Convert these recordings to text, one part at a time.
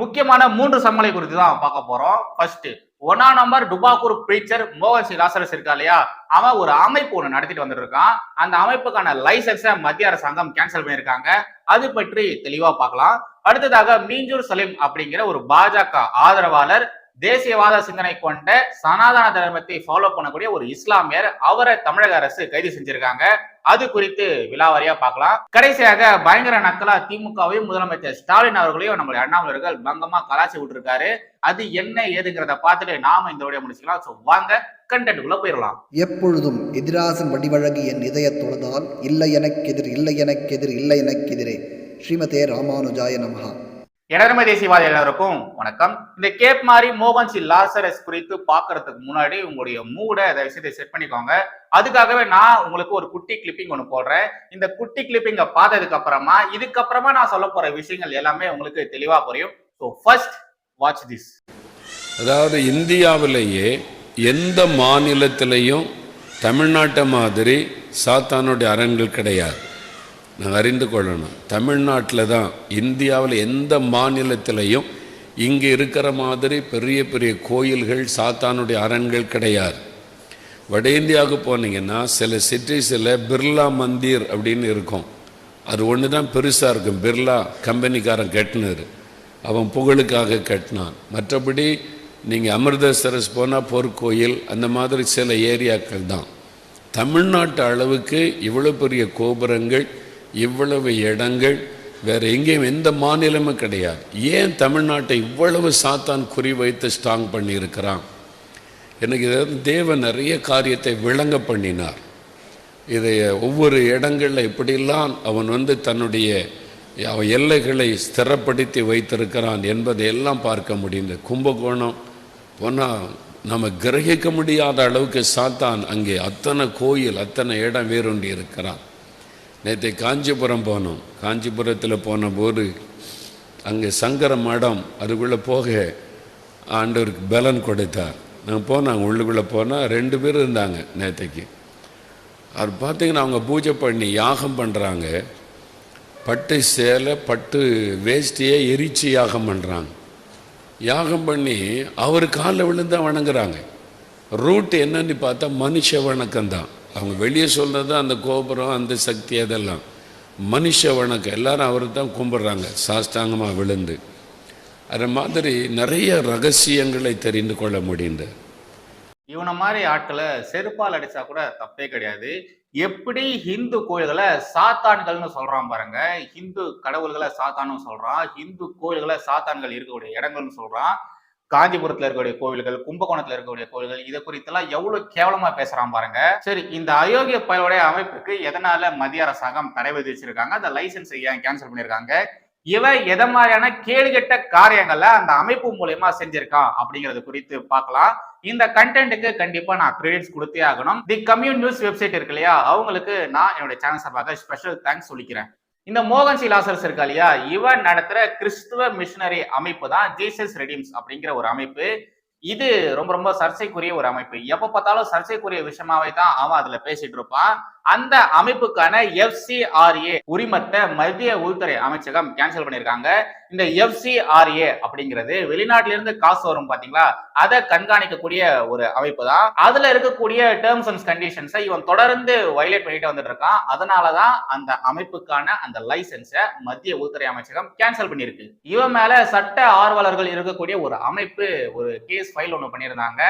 முக்கியமான மூன்று சம்மளை குறித்து தான் பார்க்க போறோம். ஃபர்ஸ்ட் ஒன்னா நம்பர் டுபாக்கூர் பிரீச்சர் மோகன் சி லாசரஸ் இருக்கா இல்லையா? அவன் ஒரு அமைப்பு ஒன்று நடத்திட்டு வந்துட்டு இருக்கான் அந்த அமைப்புக்கான லைசன்ஸை மத்திய அரசாங்கம் கேன்சல் பண்ணியிருக்காங்க. அது பற்றி தெளிவா பார்க்கலாம். அடுத்ததாக மீஞ்சூர் சலீம் அப்படிங்கிற ஒரு பாஜக ஆதரவாளர் தேசியவாத சிந்தனை கொண்ட சனாதன தர்மத்தை ஃபாலோ பண்ணக்கூடிய ஒரு இஸ்லாமியர் அவரை தமிழக அரசு கைது செஞ்சிருக்காங்க. அது குறித்து விழாவாரியா பார்க்கலாம். கடைசியாக பயங்கர நக்கலா திமுகவையும் முதலமைச்சர் ஸ்டாலின் அவர்களையும் நம்மளுடைய அண்ணாமலர்கள் பங்கமா கலாச்சி விட்டுருக்காரு. அது என்ன ஏதுங்கிறத பார்த்துட்டு நாம இந்த உடைய முடிச்சுக்கலாம். ஸோ வாங்க கண்டென்ட்டுக்குள்ள போயிடலாம். எப்பொழுதும் எதிராசன் வடிவழகு என் இதய தொழுதால் இல்லை எனக்கெதிர் இல்லை எனக்கெதிர் இல்லை எனக்கெதிரே ஸ்ரீமதே ராமானுஜாய நமகா இடர்மை தேசியவாதி எல்லாருக்கும் வணக்கம். இந்த கேப் மாதிரி மோகன் சி லாசரஸ் குறித்து பார்க்கறதுக்கு முன்னாடி உங்களுடைய மூடை அதை விஷயத்தை செட் பண்ணிக்கோங்க. அதுக்காகவே நான் உங்களுக்கு ஒரு குட்டி கிளிப்பிங் ஒன்று போடுறேன். இந்த குட்டி கிளிப்பிங்கை பார்த்ததுக்கு அப்புறமா இதுக்கப்புறமா நான் சொல்ல போற விஷயங்கள் எல்லாமே உங்களுக்கு தெளிவா புரியும். ஸோ ஃபர்ஸ்ட் வாட்ச் திஸ் அதாவது இந்தியாவிலேயே எந்த மாநிலத்திலையும் தமிழ்நாட்டை மாதிரி சாத்தானுடைய அரண்கள் கிடையாது. நாங்கள் அறிந்து கொள்ளணும். தமிழ்நாட்டில் தான் இந்தியாவில் எந்த மாநிலத்திலையும் இங்கே இருக்கிற மாதிரி பெரிய பெரிய கோயில்கள் சாத்தானுடைய அரண்கள் கிடையாது. வட இந்தியாவுக்கு போனீங்கன்னா சில சிட்டிஸில் பிர்லா மந்திர் அப்படின்னு இருக்கும். அது ஒன்று தான் பெருசாக இருக்கும். பிர்லா கம்பெனிக்காரன் கட்டினார். அவன் புகழுக்காக கட்டினான். மற்றபடி நீங்கள் அமிர்தசரஸ் போனால் பொற்கோயில் அந்த மாதிரி சில ஏரியாக்கள் தான். தமிழ்நாட்டு அளவுக்கு இவ்வளோ பெரிய கோபுரங்கள் இவ்வளவு இடங்கள் வேறு எங்கேயும் எந்த மாநிலமும் கிடையாது. ஏன் தமிழ்நாட்டை இவ்வளவு சாத்தான் குறி வைத்து ஸ்ட்ராங் பண்ணியிருக்கிறான்? எனக்கு இதாவது தேவன் நிறைய காரியத்தை விளங்க பண்ணினார். இதை ஒவ்வொரு இடங்களில் எப்படிலாம் அவன் வந்து தன்னுடைய அவன் எல்லைகளை ஸ்திரப்படுத்தி வைத்திருக்கிறான் என்பதை எல்லாம் பார்க்க முடிந்தது கும்பகோணம். போனால் நம்ம கிரகிக்க முடியாத அளவுக்கு சாத்தான் அங்கே அத்தனை கோயில் அத்தனை இடம் வேறுண்டி இருக்கிறான் நேற்று காஞ்சிபுரம் போனோம். காஞ்சிபுரத்தில் போன போது அங்கே சங்கர மடம் அதுக்குள்ளே போக ஆண்டவருக்கு பலன் கொடுத்தார். நான் போனாங்க உள்ளுக்குள்ளே போனால் ரெண்டு பேர் இருந்தாங்க நேற்றுக்கு அது பார்த்தீங்கன்னா அவங்க பூஜை பண்ணி யாகம் பண்ணுறாங்க பட்டு சேலை பட்டு வேஷ்டியை எரிச்சு யாகம் பண்ணுறாங்க யாகம் பண்ணி அவர் காலில் விழுந்தால் வணங்குறாங்க. ரூட் என்னன்னு பார்த்தா மனுஷ வணக்கம் தான் அவங்க வெளியே சொல்கிறது அந்த கோபுரம் அந்த சக்தி அதெல்லாம். மனுஷ வணக்கம். எல்லாரும் அவர் தான் கும்பிட்றாங்க. சாஷ்டாங்கமாக விழுந்து. அது மாதிரி நிறைய ரகசியங்களை தெரிந்து கொள்ள முடிந்தது இவனை மாதிரி ஆட்களை செருப்பால் அடிச்சா கூட தப்பே கிடையாது. எப்படி ஹிந்து கோயில்களை சாத்தான்கள்னு சொல்றான் பாருங்க. ஹிந்து கடவுள்களை சாத்தான்னு சொல்றான். ஹிந்து கோயில்களை சாத்தான்கள் இருக்கக்கூடிய இடங்கள்னு சொல்றான். காஞ்சிபுரத்துல இருக்கக்கூடிய கோவில்கள் கும்பகோணத்துல இருக்கக்கூடிய கோவில்கள் இதை குறித்தெல்லாம் எவ்வளவு கேவலமா பேசுறான் பாருங்க. சரி இந்த அயோக்கிய பயலுடைய அமைப்புக்கு எதனால மத்திய அரசாங்கம் தடை விதிச்சிருக்காங்க? அந்த லைசன்ஸ் ஏன் கேன்சல் பண்ணிருக்காங்க? இவன் எதை மாதிரியான கேடுகெட்ட காரியங்களை அந்த அமைப்பு மூலயமா செஞ்சிருக்கான் அப்படிங்கறது குறித்து பார்க்கலாம். இந்த கண்டென்ட்டுக்கு கண்டிப்பா நான் கிரெடிட்ஸ் கொடுத்தே ஆகணும். தி கம்யூன் நியூஸ் வெப்சைட் இருக்கு இல்லையா? அவங்களுக்கு நான் என்னுடைய சேனல் சார்பாக ஸ்பெஷல் தேங்க்ஸ் சொல்லிக்கிறேன். இந்த மோகன் சி லாசர்ஸ் இருக்கா இல்லையா? இவன் நடத்துற கிறிஸ்துவ மிஷினரி அமைப்பு தான் ஜீசஸ் ரெடிம்ஸ் அப்படிங்கிற ஒரு அமைப்பு. இது ரொம்ப ரொம்ப சர்ச்சைக்குரிய ஒரு அமைப்பு. எப்ப பார்த்தாலும் சர்ச்சைக்குரிய விஷயமாவே தான் அவன் அதுல பேசிட்டு இருப்பான். அந்த அமைப்புக்கான எஃப்சிஆர்ஏ உரிமத்தை மத்திய உள்துறை அமைச்சகம் கேன்சல் பண்ணிருக்காங்க இந்த எஃப்சிஆர்ஏ அப்படிங்கிறது வெளிநாட்டில இருந்து காசு வரும் பாத்தீங்களா? அதை கண்காணிக்கக்கூடிய ஒரு அமைப்பு தான். அதுல இருக்கக்கூடிய டேர்ம்ஸ் அண்ட் கண்டிஷன்ஸை இவன் தொடர்ந்து வயலேட் பண்ணிட்டு வந்துட்டு இருக்கான். அதனாலதான் அந்த அமைப்புக்கான அந்த லைசன்ஸை மத்திய உள்துறை அமைச்சகம் கேன்சல் பண்ணிருக்கு இவன் மேல சட்ட ஆர்வலர்கள் இருக்கக்கூடிய ஒரு அமைப்பு ஒரு கேஸ் ஃபைல் ஒன்று பண்ணியிருந்தாங்க.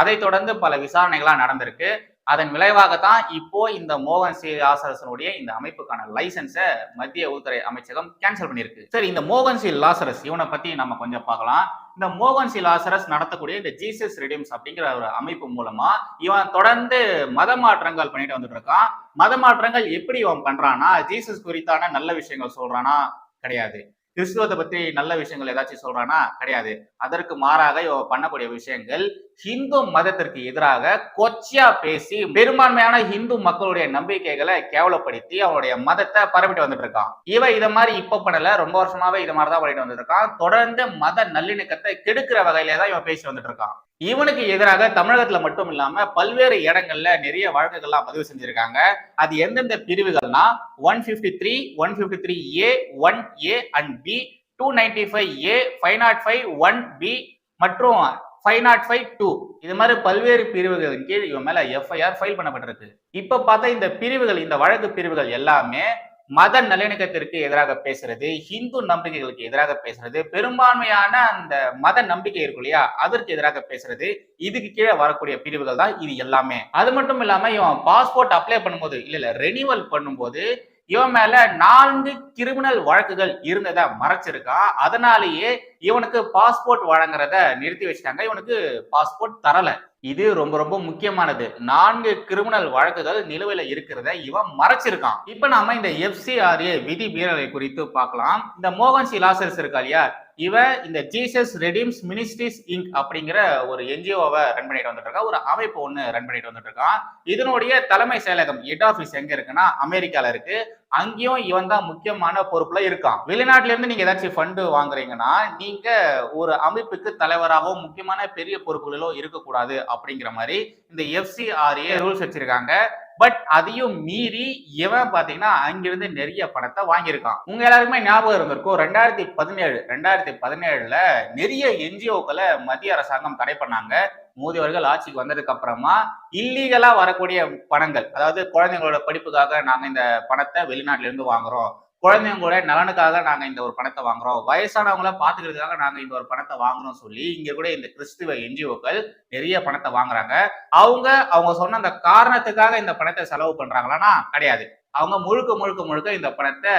அதை தொடர்ந்து பல விசாரணைகள்லாம் நடந்திருக்கு. அதன் விளைவாகத்தான் இப்போ இந்த மோகன் சி. லாசரசனுடைய இந்த அமைப்புக்கான லைசன்ஸை மத்திய உள்துறை அமைச்சகம் கேன்சல் பண்ணியிருக்கு. சரி இந்த மோகன் சி. லாசரஸ் இவனை பத்தி நம்ம கொஞ்சம் பார்க்கலாம். இந்த மோகன் சி. லாசரஸ் நடத்தக்கூடிய இந்த ஜீசஸ் ரெடிம்ஸ் அப்படிங்கிற ஒரு அமைப்பு மூலமா இவன் தொடர்ந்து மத மாற்றங்கள் பண்ணிட்டு வந்துட்டு இருக்கான். மத மாற்றங்கள் எப்படி இவன் பண்றானா ஜீசஸ் குறித்தான நல்ல விஷயங்கள் சொல்றானா கிடையாது. கிறிஸ்துவத்தை பத்தி நல்ல விஷயங்கள் ஏதாச்சும் சொல்றானா? கிடையாது. அதற்கு மாறாக இவ பண்ணக்கூடிய விஷயங்கள் ஹிந்து மதத்திற்கு எதிராக கொச்சையா பேசி பெரும்பான்மையான ஹிந்து மக்களுடைய நம்பிக்கைகளை கேவலப்படுத்தி அவனுடைய மதத்தை பரப்பிட்டு வந்துட்டு இருக்கான் இவன் இதை மாதிரி இப்ப பண்ணல. ரொம்ப வருஷமாவே இது மாதிரி தான் பண்ணிட்டு வந்துட்டு இருக்கான் தொடர்ந்து மத நல்லிணக்கத்தை கெடுக்கிற வகையில தான் இவன் பேசி வந்துட்டு இருக்கான் இவனுக்கு எதிராக தமிழகத்துல மட்டும் இல்லாம பல்வேறு இடங்கள்ல நிறைய வழக்குகள்லாம் பதிவு செஞ்சிருக்காங்க. அது எந்தெந்த பிரிவுகள்னா one fifty three one fifty three A one A and B two ninety five A five nought five one B மற்றும் ஃபைவ் நாட் ஃபைவ் டூ இது மாதிரி பல்வேறு பிரிவுகளின் கீழ் இவன் மேல எஃப்ஐஆர் ஃபைல் பண்ணப்பட்டிருக்கு. இப்ப பார்த்தா இந்த பிரிவுகள் இந்த வழக்கு பிரிவுகள் எல்லாமே மத நல்லிணக்கத்திற்கு எதிராக பேசுறது ஹிந்து நம்பிக்கைகளுக்கு எதிராக பேசுறது பெரும்பான்மையான அந்த மத நம்பிக்கை இருக்கும் இல்லையா அதற்கு எதிராக பேசுறது இதுக்கு கீழே வரக்கூடிய பிரிவுகள் தான் இது எல்லாமே. அது மட்டும் இல்லாம இவன் பாஸ்போர்ட் அப்ளை பண்ணும்போது இல்ல இல்ல ரெனிவல் பண்ணும்போது இவன் மேல நான்கு கிரிமினல் வழக்குகள் இருந்ததை மறைச்சிருக்கான் அதனாலேயே இவனுக்கு பாஸ்போர்ட் வழங்குறத நிறுத்தி வச்சிட்டாங்க. இவனுக்கு பாஸ்போர்ட் தரல. இது ரொம்ப ரொம்ப முக்கியமானது. நான்கு கிரிமினல் வழக்குகள் நிலுவையில இருக்கிறத இவன் மறைச்சிருக்கான். இப்ப நாம இந்த எஃப்சிஆர்ஏ விதி மீறலை குறித்து பார்க்கலாம். இந்த மோகன் சி. லாசர்ஸ் இருக்கா இல்லையா? இவன் இந்த ஜீசஸ் ரெடிம்ஸ் மினிஸ்ட்ரிஸ் இங்க் அப்படிங்கிற ஒரு என்ஜிஓவை ரன் பண்ணிட்டு வந்துட்டு இருக்கான் ஒரு அமைப்பு ஒன்று ரன் பண்ணிட்டு வந்துட்டு இருக்கான் இதனுடைய தலைமை செயலகம் ஹெட் ஆஃபீஸ் எங்க இருக்குன்னா அமெரிக்கால இருக்கு. அங்கேயும் இவன் தான் முக்கியமான பொறுப்புல இருக்கான். வெளிநாட்டுல இருந்து நீங்க ஏதாச்சும் ஃபண்டு வாங்குறீங்கன்னா நீங்க ஒரு அமைப்புக்கு தலைவராகவோ முக்கியமான பெரிய பொறுப்புகளிலோ இருக்கக்கூடாது அப்படிங்கிற மாதிரி இந்த எஃப்சிஆர்ஏ ரூல்ஸ் வச்சிருக்காங்க. பட் அதையும் மீறி இவன் பாத்தீங்கன்னா அங்கிருந்து நிறைய பணத்தை வாங்கியிருக்கான். உங்க எல்லாருக்குமே ஞாபகம் இருந்திருக்கும் ரெண்டாயிரத்தி பதினேழு ரெண்டாயிரத்தி பதினேழுல நிறைய என்ஜிஓக்களை மத்திய அரசாங்கம் தடை பண்ணாங்க. மோடி அவர்கள் ஆட்சிக்கு வந்ததுக்கு அப்புறமா இல்லீகலா வரக்கூடிய பணங்கள் அதாவது குழந்தைங்களோட படிப்புக்காக நாங்க இந்த பணத்தை வெளிநாட்டுல இருந்து வாங்குறோம். குழந்தைங்களோட நலனுக்காக நாங்க இந்த ஒரு பணத்தை வாங்குறோம். வயசானவங்கள பாத்துக்கிறதுக்காக நாங்க இந்த ஒரு பணத்தை வாங்குறோம் சொல்லி இங்க கூட இந்த கிறிஸ்துவ என்ஜிஓக்கள் நிறைய பணத்தை வாங்குறாங்க. அவங்க அவங்க சொன்ன அந்த காரணத்துக்காக இந்த பணத்தை செலவு பண்றாங்களான்னா கிடையாது. அவங்க முழுக்க முழுக்க முழுக்க இந்த பணத்தை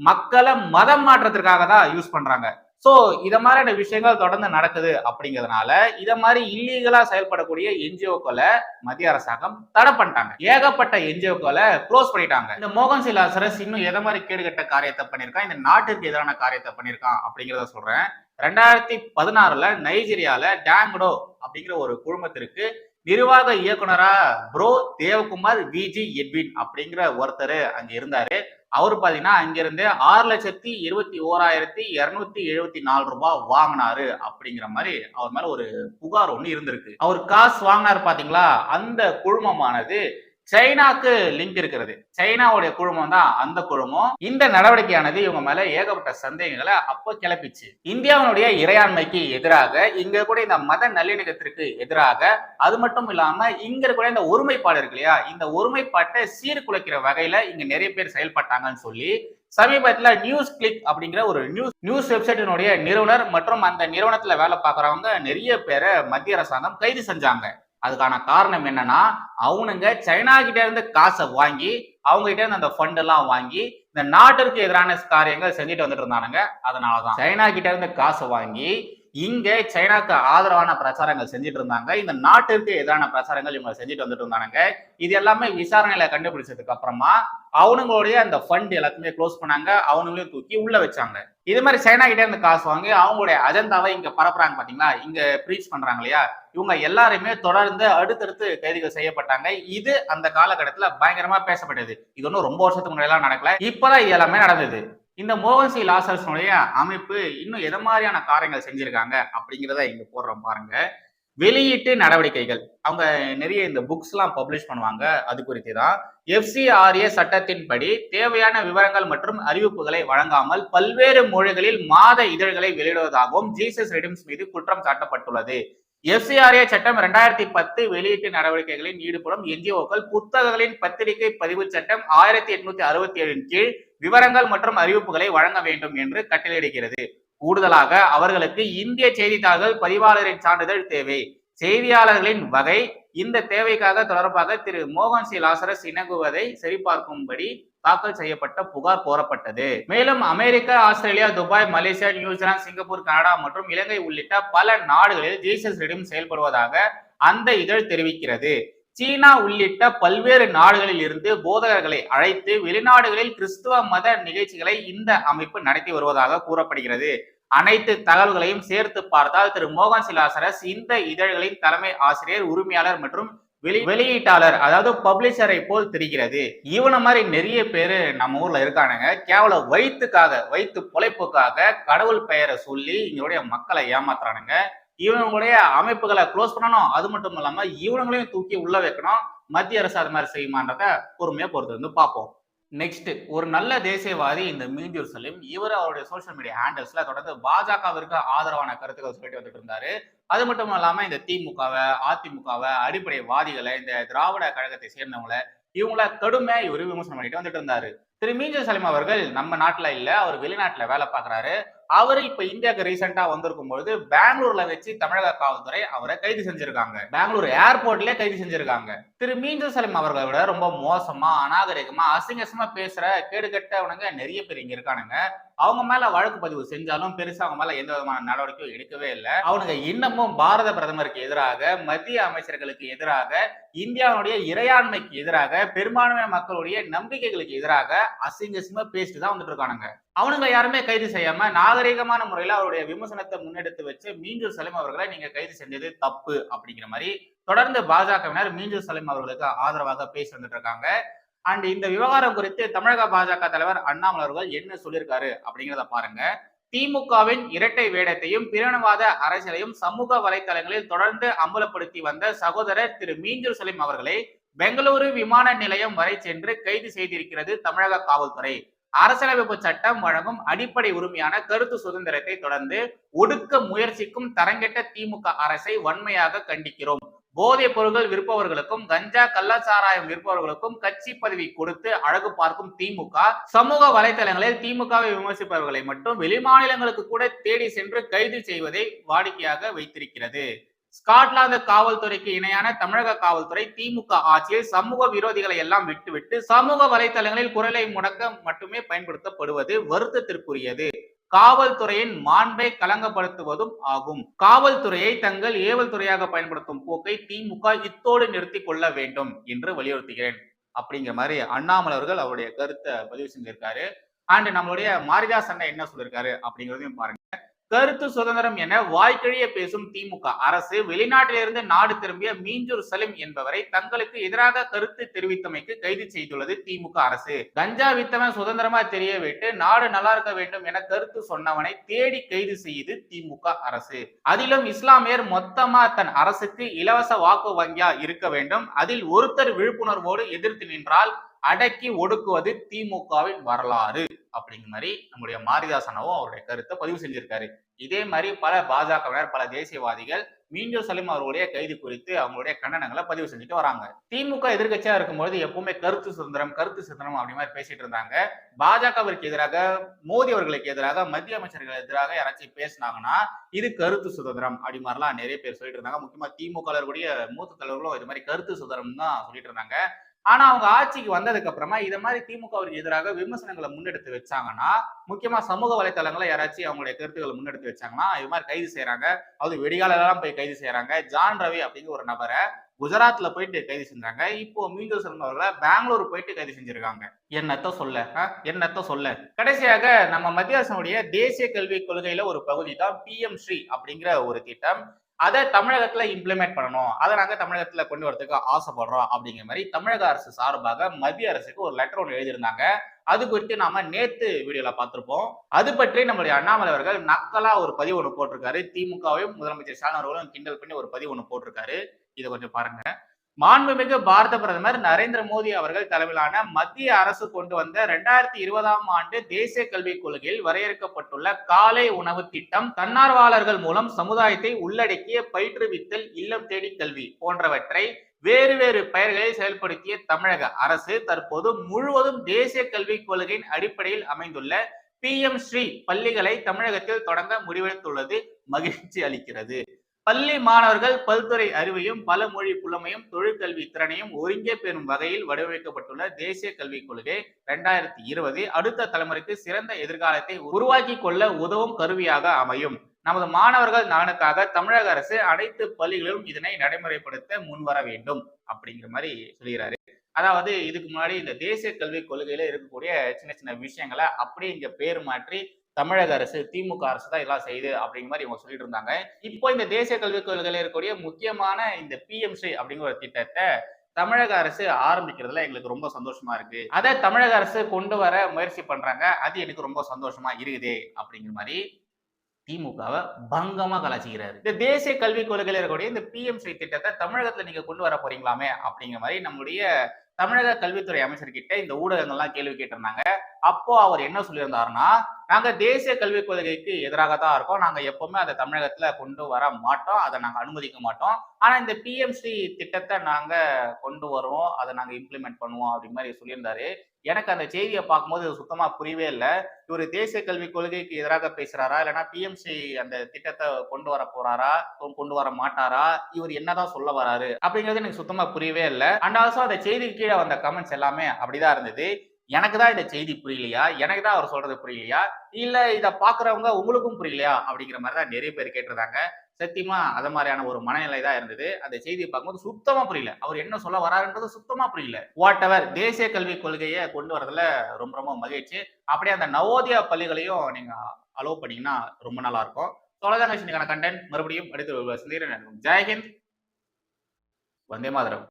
மக்களை மதம் மாற்றத்திற்காக தான் யூஸ் பண்றாங்க. ஸோ இதை மாதிரியான விஷயங்கள் தொடர்ந்து நடக்குது அப்படிங்கிறதுனால இதை மாதிரி இல்லீகலா செயல்படக்கூடிய என்ஜிஓக்களை மத்திய அரசாங்கம் தடை பண்ணிட்டாங்க. ஏகப்பட்ட என்ஜிஓக்களை க்ளோஸ் பண்ணிட்டாங்க. இந்த மோகன் சி இன்னும் எதை மாதிரி கேடுகட்ட காரியத்தை பண்ணியிருக்கான்? இந்த நாட்டிற்கு எதிரான காரியத்தை பண்ணியிருக்கான் அப்படிங்கிறத சொல்றேன். ரெண்டாயிரத்தி பதினாறுல நைஜீரியால டேங்கடோ அப்படிங்கிற ஒரு குழுமத்திற்கு நிர்வாக இயக்குனரா ப்ரோ தேவகுமார் விஜி எட்வின் அப்படிங்கிற ஒருத்தர் அங்க இருந்தாரு. அவர் பாத்தீங்கன்னா அங்கிருந்து ஆறு லட்சத்தி இருபத்தி ஓராயிரத்தி இருநூத்தி எழுபத்தி நாலு ரூபாய் வாங்கினாரு அப்படிங்கிற மாதிரி அவர் மேல ஒரு புகார் ஒண்ணு இருந்திருக்கு. அவர் காசு வாங்கினார் பாத்தீங்களா? அந்த குழுமமானது சைனாக்கு லிங்க் இருக்கிறது. சைனாவுடைய குழுமம் தான் அந்த குழுமம். இந்த நடவடிக்கையானது இவங்க மேல ஏகப்பட்ட சந்தேகங்களை அப்போ கிளப்பிச்சு. இந்தியாவினுடைய இறையாண்மைக்கு எதிராக இங்க கூட இந்த மத நல்லிணக்கத்திற்கு எதிராக அது மட்டும் இல்லாம இங்க கூட இந்த ஒருமைப்பாடு இருக்கு இல்லையா? இந்த ஒருமைப்பாட்டை சீர்குலைக்கிற வகையில இங்க நிறைய பேர் செயல்பட்டாங்கன்னு சொல்லி சமீபத்துல நியூஸ் கிளிக் அப்படிங்கிற ஒரு நியூஸ் நியூஸ் வெப்சைட்டினுடைய நிறுவனர் மற்றும் அந்த நிறுவனத்துல வேலை பார்க்குறவங்க நிறைய பேரை மத்திய அரசாங்கம் கைது செஞ்சாங்க. அதுக்கான காரணம் என்னன்னா அவனுங்க சைனா கிட்ட இருந்து காசை வாங்கி அவங்க கிட்ட இருந்து அந்த ஃபண்ட் எல்லாம் வாங்கி இந்த நாட்டிற்கு எதிரான காரியங்கள் செஞ்சுட்டு வந்துட்டு இருந்தானுங்க. அதனாலதான். சைனா கிட்ட இருந்து காசை வாங்கி இங்க சைனாக்கு ஆதரவான பிரச்சாரங்கள் செஞ்சுட்டு இருந்தாங்க. இந்த நாட்டிற்கு எதிரான பிரச்சாரங்கள் இவங்க செஞ்சுட்டு வந்துட்டு இருந்தானுங்க. இது எல்லாமே விசாரணையில கண்டுபிடிச்சதுக்கு அப்புறமா அவனுங்களுடைய அந்த ஃபண்ட் எல்லாத்தையுமே க்ளோஸ் பண்ணாங்க. அவனுங்களையும் தூக்கி உள்ள வச்சாங்க. இது மாதிரி சைனா கிட்டே இருந்து காசு வாங்கி அவங்களுடைய அஜெண்டாவை இங்க பரப்புறாங்க பாத்தீங்களா? இங்க ப்ரீச் பண்றாங்க இல்லையா? இவங்க எல்லாருமே தொடர்ந்து அடுத்தடுத்து கைதுகள் செய்யப்பட்டாங்க. இது அந்த காலகட்டத்துல பயங்கரமா பேசப்பட்டது. இது ஒன்றும் ரொம்ப வருஷத்துக்கு முன்னாடி எல்லாம் நடக்கல. இப்பதான் எல்லாமே நடந்தது. இந்த மோகன் சி. லாசர்ஸ்னுடைய அமைப்பு இன்னும் எதை மாதிரியான காரியங்கள் செஞ்சிருக்காங்க அப்படிங்கிறத இங்க போடுறோம் பாருங்க. வெளியீட்டு நடவடிக்கைகள். அவங்க நிறைய இந்த புக்ஸ் எல்லாம் பப்ளிஷ் பண்ணுவாங்க. அது குறித்து தான் எஃப்சிஆர்ஏ சட்டத்தின்படி தேவையான விவரங்கள் மற்றும் அறிவிப்புகளை வழங்காமல் பல்வேறு மொழிகளில் மாத இதழ்களை வெளியிடுவதாகவும் ஜீசஸ் ரெடிம்ஸ் மீது குற்றம் சாட்டப்பட்டுள்ளது. எஃப்சிஆர்ஏ சட்டம் இரண்டாயிரத்தி பத்து வெளியீட்டு நடவடிக்கைகளில் ஈடுபடும் என்ஜிஓக்கள் புத்தகங்களின் பத்திரிகை பதிவு சட்டம் ஆயிரத்தி எட்நூத்தி அறுபத்தி ஏழின் கீழ் விவரங்கள் மற்றும் அறிவிப்புகளை வழங்க வேண்டும் என்று கட்டளையிடுகிறது. கூடுதலாக அவர்களுக்கு இந்திய செய்தித்தாள்கள் பதிவாளரின் சான்றிதழ் தேவை. செய்தியாளர்களின் வகை இந்த தேவைக்காக தொடர்பாக திரு மோகன் சி. லாசரஸ் இணங்குவதை சரிபார்க்கும்படி தாக்கல் செய்யப்பட்ட புகார் கோரப்பட்டது. மேலும் America Australia Dubai Malaysia New Zealand Singapore Canada மற்றும் இலங்கை உள்ளிட்ட பல நாடுகளில் ஜீசஸ் ரெடியும் செயல்படுவதாக அந்த இதழ் தெரிவிக்கிறது. சீனா உள்ளிட்ட பல்வேறு நாடுகளில் இருந்து போதகர்களை அழைத்து வெளிநாடுகளில் கிறிஸ்துவ மத நிகழ்ச்சிகளை இந்த அமைப்பு நடத்தி வருவதாக கூறப்படுகிறது. அனைத்து தகவல்களையும் சேர்த்து பார்த்தால் திரு. மோகன் சிலாசரஸ் இந்த இதழ்களின் தலைமை ஆசிரியர் உரிமையாளர் மற்றும் வெளி வெளியீட்டாளர் அதாவது பப்ளிஷரை போல் தெரிகிறது. இவன மாதிரி நிறைய பேரு நம்ம ஊர்ல இருக்கானுங்க. கேவலம் வயிற்றுக்காக வயிற்று பொழைப்புக்காக கடவுள் பெயரை சொல்லி இங்களுடைய மக்களை ஏமாத்துறானுங்க. இவங்களுடைய அமைப்புகளை க்ளோஸ் பண்ணணும். அது மட்டும் இல்லாம இவனுங்களையும் தூக்கி உள்ள வைக்கணும். மத்திய அரசு அது மாதிரி செய்யுமான்றத பொறுமையா பொறுத்து வந்து பார்ப்போம். நெக்ஸ்ட் ஒரு நல்ல தேசியவாதி இந்த மீஞ்சூர் சலீம் இவர் அவருடைய சோஷியல் மீடியா ஹேண்டில்ஸ்ல தொடர்ந்து பாஜகவிற்கு ஆதரவான கருத்துக்கள் சொல்லிட்டு வந்துட்டு இருந்தாரு. அது மட்டும் இல்லாம இந்த திமுகவை அதிமுகவை அடிப்படை வாதிகளை இந்த திராவிட கழகத்தை சேர்ந்தவங்களை இவங்கள கடுமையா இவர் விமர்சனம் பண்ணிட்டு வந்துட்டு இருந்தாரு. திரு மீஞ்சூர் சலீம் அவர்கள் நம்ம நாட்டுல இல்ல அவர் வெளிநாட்டுல வேலை பார்க்கறாரு. அவர் இப்ப இந்தியாவுக்கு ரீசெண்டா வந்திருக்கும் பொழுது பெங்களூர்ல வச்சு தமிழக காவல்துறை அவரை கைது செஞ்சிருக்காங்க. பெங்களூர் ஏர்போர்ட்லயே கைது செஞ்சிருக்காங்க. திரு மீஞ்சூர் சலம் அவர்களை விட ரொம்ப மோசமா அநாகரிகமா அசிங்கசமா பேசுற கட்டவனுங்க நிறைய பேர் இங்க இருக்கானுங்க. அவங்க மேல வழக்கு பதிவு செஞ்சாலும் பெருசா அவங்க மேல எந்த விதமான நடவடிக்கையும் எடுக்கவே இல்லை. அவனுங்க இன்னமும் பாரத பிரதமருக்கு எதிராக மத்திய அமைச்சர்களுக்கு எதிராக இந்தியாவுடைய இறையாண்மைக்கு எதிராக பெரும்பான்மை மக்களுடைய நம்பிக்கைகளுக்கு எதிராக அசிங்கசமா பேசிட்டு தான் வந்துட்டு இருக்கானுங்க. அவனுங்க யாருமே கைது செய்யாம நாகரிகமான முறையில அவருடைய விமர்சனத்தை முன்னெடுத்து வச்சு மீஞ்சூர் சலீம் அவர்களை நீங்க கைது செஞ்சது தப்பு அப்படிங்கிற மாதிரி தொடர்ந்து பாஜகவினர் மீஞ்சூர் சலீம் அவர்களுக்கு ஆதரவாக பேசி வந்துட்டு இருக்காங்க. அண்ட் இந்த விவகாரம் குறித்து தமிழக பாஜக தலைவர் அண்ணாமலை அவர்கள் என்ன சொல்லியிருக்காரு அப்படிங்கிறத பாருங்க. திமுகவின் இரட்டை வேடத்தையும் பிரிவினவாத அரசியலையும் சமூக வலைதளங்களில் தொடர்ந்து அம்பலப்படுத்தி வந்த சகோதரர் திரு மீஞ்சூர் சலீம் அவர்களை பெங்களூரு விமான நிலையம் வரை சென்று கைது செய்திருக்கிறது தமிழக காவல்துறை. அரசியலமைப்பு சட்டம் வழங்கும் அடிப்படை உரிமையான கருத்து சுதந்திரத்தை தொடர்ந்து ஒடுக்க முயற்சிக்கும் தரங்கெட்ட திமுக அரசை வன்மையாக கண்டிக்கிறோம். போதைப் பொருட்கள் விற்பவர்களுக்கும் கஞ்சா கள்ளச்சாராயம் விற்பவர்களுக்கும் கட்சி பதவி கொடுத்து அழகு பார்க்கும் திமுக சமூக வலைதளங்களில் திமுகவை விமர்சிப்பவர்களை மட்டும் வெளிமாநிலங்களுக்கு கூட தேடி சென்று கைது செய்வதை வாடிக்கையாக வைத்திருக்கிறது. ஸ்காட்லாந்து காவல்துறைக்கு இணையான தமிழக காவல்துறை திமுக ஆட்சியில் சமூக விரோதிகளை எல்லாம் விட்டுவிட்டு சமூக வலைதளங்களில் குரலை முடக்க மட்டுமே பயன்படுத்தப்படுவது வருத்தத்திற்குரியது. காவல்துறையின் மாண்பை களங்கப்படுத்துவதும் ஆகும். காவல்துறையை தங்கள் ஏவல் துறையாக பயன்படுத்தும் போக்கை திமுக இத்தோடு நிறுத்தி கொள்ள வேண்டும் என்று வலியுறுத்துகிறேன். அப்படிங்கிற மாதிரி அண்ணாமலை அவர்கள் அவருடைய கருத்தை பதிவு செஞ்சிருக்காரு. அண்ட் நம்மளுடைய மாரிதாஸ் அண்ணன் என்ன சொல்லியிருக்காரு அப்படிங்கிறதையும் பாருங்க. கருத்து சுதந்திரம் என வாய்க்கழிய பேசும் திமுக அரசு வெளிநாட்டிலிருந்து நாடு திரும்பிய மீஞ்சூர் சலீம் என்பவரை தங்களுக்கு எதிராக கருத்து தெரிவித்தமைக்கு கைது செய்துள்ளது திமுக அரசு. கஞ்சா வித்தவன் சுதந்திரமா தெரிய விட்டு நாடு நல்லா இருக்க வேண்டும் என கருத்து சொன்னவனை தேடி கைது செய்து திமுக அரசு. அதிலும் இஸ்லாமியர் மொத்தமா தன் அரசுக்கு இலவச வாக்கு வங்கியா இருக்க வேண்டும். அதில் ஒருத்தர் விழிப்புணர்வோடு எதிர்த்து நின்றால் அடக்கி ஒடுக்குவது திமுகவின் வரலாறு அப்படிங்கிற மாதிரி நம்முடைய மாரிதாசனவும் அவருடைய கருத்தை பதிவு செஞ்சிருக்காரு. இதே மாதிரி பல பாஜகவினர் பல தேசியவாதிகள் மீண்டும் சலீம் அவர்களுடைய கைது குறித்து அவங்களுடைய கண்டனங்களை பதிவு செஞ்சுட்டு வராங்க. திமுக எதிர்கட்சியா இருக்கும்போது எப்பவுமே கருத்து சுதந்திரம் கருத்து சுதந்திரம் அப்படி மாதிரி பேசிட்டு இருந்தாங்க. பாஜகவிற்கு எதிராக மோடி அவர்களுக்கு எதிராக மத்திய அமைச்சர்கள் எதிராக யாராச்சும் பேசினாங்கன்னா இது கருத்து சுதந்திரம் அப்படி மாதிரிலாம் நிறைய பேர் சொல்லிட்டு இருந்தாங்க. முக்கியமா திமுக கூடிய மூத்த தலைவர்களும் இது மாதிரி கருத்து சுதந்திரம் தான் சொல்லிட்டு இருந்தாங்க. ஆனா அவங்க ஆட்சிக்கு வந்ததுக்கு அப்புறமா இதை மாதிரி திமுகவிற்கு எதிராக விமர்சனங்களை முன்னெடுத்து வச்சாங்கன்னா முக்கியமா சமூக வலைத்தளங்களை யாராச்சும் அவங்களுடைய கருத்துக்களை முன்னெடுத்து வச்சாங்கன்னா இது மாதிரி கைது செய்யறாங்க அது வெடிகாலெல்லாம் போய் கைது செய்யறாங்க ஜான் ரவி அப்படிங்கிற ஒரு நபரை குஜராத்ல போயிட்டு கைது செஞ்சாங்க. இப்போ மீண்டும் சொன்னவர்களை பெங்களூர் போயிட்டு கைது செஞ்சிருக்காங்க. என்னத்த சொல்ல? என்னத்த சொல்ல? கடைசியாக நம்ம மத்திய அரசனுடைய தேசிய கல்விக் கொள்கையில ஒரு பகுதி தான் பிஎம் ஸ்ரீ அப்படிங்கிற ஒரு திட்டம். அதை தமிழகத்துல இம்ப்ளிமெண்ட் பண்ணணும். அதை நாங்க தமிழகத்துல கொண்டு வரதுக்கு ஆசைப்படுறோம் அப்படிங்கிற மாதிரி தமிழக அரசு சார்பாக மத்திய அரசுக்கு ஒரு லெட்டர் ஒன்று எழுதியிருந்தாங்க. அது குறித்து நாம நேத்து வீடியோல பார்த்திருப்போம். அது பற்றி நம்மளுடைய அண்ணாமலை அவர்கள் நக்கலா ஒரு பதிவு ஒன்று போட்டிருக்காரு. திமுகவையும் முதலமைச்சர் ஸ்டாலின் அவர்களும் கிண்டல் பண்ணி ஒரு பதிவு ஒன்று போட்டிருக்காரு. இதை கொஞ்சம் பாருங்க. மாண்புமிகு பாரத பிரதமர் நரேந்திர மோடி அவர்கள் தலைமையிலான மத்திய அரசு கொண்டு வந்த இரண்டாயிரத்தி இருபதாம் ஆண்டு தேசிய கல்விக் கொள்கையில் வரையறுக்கப்பட்டுள்ள காலை உணவு திட்டம் தன்னார்வலர்கள் மூலம் சமுதாயத்தை உள்ளடக்கிய பயிற்றுவித்தல் இல்லம் தேடி கல்வி போன்றவற்றை வேறு வேறு பெயர்களில் செயல்படுத்திய தமிழக அரசு தற்போது முழுவதும் தேசிய கல்விக் கொள்கையின் அடிப்படையில் அமைந்துள்ள பி எம் ஸ்ரீ பள்ளிகளை தமிழகத்தில் தொடங்க முடிவெடுத்துள்ளது. மகிழ்ச்சி அளிக்கிறது. பள்ளி மாணவர்கள் பல்துறை அறிவையும் பல மொழி புலமையும் தொழிற்கல்வி திறனையும் ஒருங்கே பெறும் வகையில் வடிவமைக்கப்பட்டுள்ள தேசிய கல்விக் கொள்கை இரண்டாயிரத்தி இருபது அடுத்த தலைமுறைக்கு சிறந்த எதிர்காலத்தை உருவாக்கி கொள்ள உதவும் கருவியாக அமையும். நமது மாணவர்கள் நலனுக்காக தமிழக அரசு அனைத்து பள்ளிகளிலும் இதனை நடைமுறைப்படுத்த முன்வர வேண்டும் அப்படிங்கிற மாதிரி சொல்கிறாரு அதாவது இதுக்கு முன்னாடி இந்த தேசிய கல்விக் கொள்கையில இருக்கக்கூடிய சின்ன சின்ன விஷயங்களை அப்படியே இங்க பேர் மாற்றி தமிழக அரசு திமுக அரசு தான் இதெல்லாம் செய்யுது அப்படிங்கிற மாதிரி இவங்க சொல்லிட்டு இருந்தாங்க. இப்போ இந்த தேசிய கல்விக் கொள்கையில் இருக்கக்கூடிய முக்கியமான இந்த பிஎம்ஸ்ரீ அப்படிங்கிற ஒரு திட்டத்தை தமிழக அரசு ஆரம்பிக்கிறதுல எங்களுக்கு ரொம்ப சந்தோஷமா இருக்கு. அதை தமிழக அரசு கொண்டு வர முயற்சி பண்றாங்க. அது எனக்கு ரொம்ப சந்தோஷமா இருக்குதே அப்படிங்கிற மாதிரி திமுகவை பங்கமா கலாச்சிக்கிறாரு இந்த தேசிய கல்விக் கொள்கையில் இருக்கக்கூடிய இந்த பிஎம்ஸ்ரீ திட்டத்தை தமிழகத்துல நீங்க கொண்டு வர போறீங்களாமே அப்படிங்கிற மாதிரி நம்முடைய தமிழக கல்வித்துறை அமைச்சர்கிட்ட இந்த ஊடகங்கள்லாம் கேள்வி கேட்டிருந்தாங்க. அப்போ அவர் என்ன சொல்லியிருந்தாருன்னா நாங்க தேசிய கல்விக் கொள்கைக்கு எதிராக தான் இருக்கோம். நாங்க எப்பவுமே அதை தமிழகத்துல கொண்டு வர மாட்டோம். அதை நாங்க அனுமதிக்க மாட்டோம். ஆனா இந்த பிஎம்சி திட்டத்தை நாங்க கொண்டு வருவோம். அதை நாங்க இம்ப்ளிமெண்ட் பண்ணுவோம் அப்படி மாதிரி சொல்லியிருந்தாரு. எனக்கு அந்த செய்தியை பார்க்கும்போது சுத்தமாக சுத்தமா புரியவே இல்லை. இவர் தேசிய கல்விக் கொள்கைக்கு எதிராக பேசுறாரா? இல்லைன்னா பிஎம்சி அந்த திட்டத்தை கொண்டு வர போறாரா? கொண்டு வர மாட்டாரா? இவர் என்னதான் சொல்ல வராரு? அப்படிங்கிறது எனக்கு சுத்தமா புரியவே இல்லை. அண்ட் ஆல்சோ அந்த செய்திக்கு கீழே வந்த கமெண்ட்ஸ் எல்லாமே அப்படிதான் இருந்தது. எனக்கு தான் இந்த செய்தி புரியலையா? எனக்கு தான் அவர் சொல்றது புரியலையா? இல்ல இதை பாக்குறவங்க உங்களுக்கும் புரியலையா? அப்படிங்கிற மாதிரி தான் நிறைய பேர் கேட்டிருந்தாங்க. சத்தியமா அது மாதிரியான ஒரு மனநிலை தான் இருந்தது. அந்த செய்தியை பார்க்கும்போது சுத்தமா புரியல. அவர் என்ன சொல்ல வராருன்றது சுத்தமா புரியல. வாட் எவர் தேசிய கல்வி கொள்கையை கொண்டு வரதுல ரொம்ப ரொம்ப மகிழ்ச்சி. அப்படியே அந்த நவோதயா பள்ளிகளையும் நீங்க அலோவ் பண்ணீங்கன்னா ரொம்ப நல்லா இருக்கும். சோழதான் கட்சிக்கான கண்டென்ட் மறுபடியும் அடுத்து சந்திரன் ஜெயஹிந்த் வந்தே மாதரம்.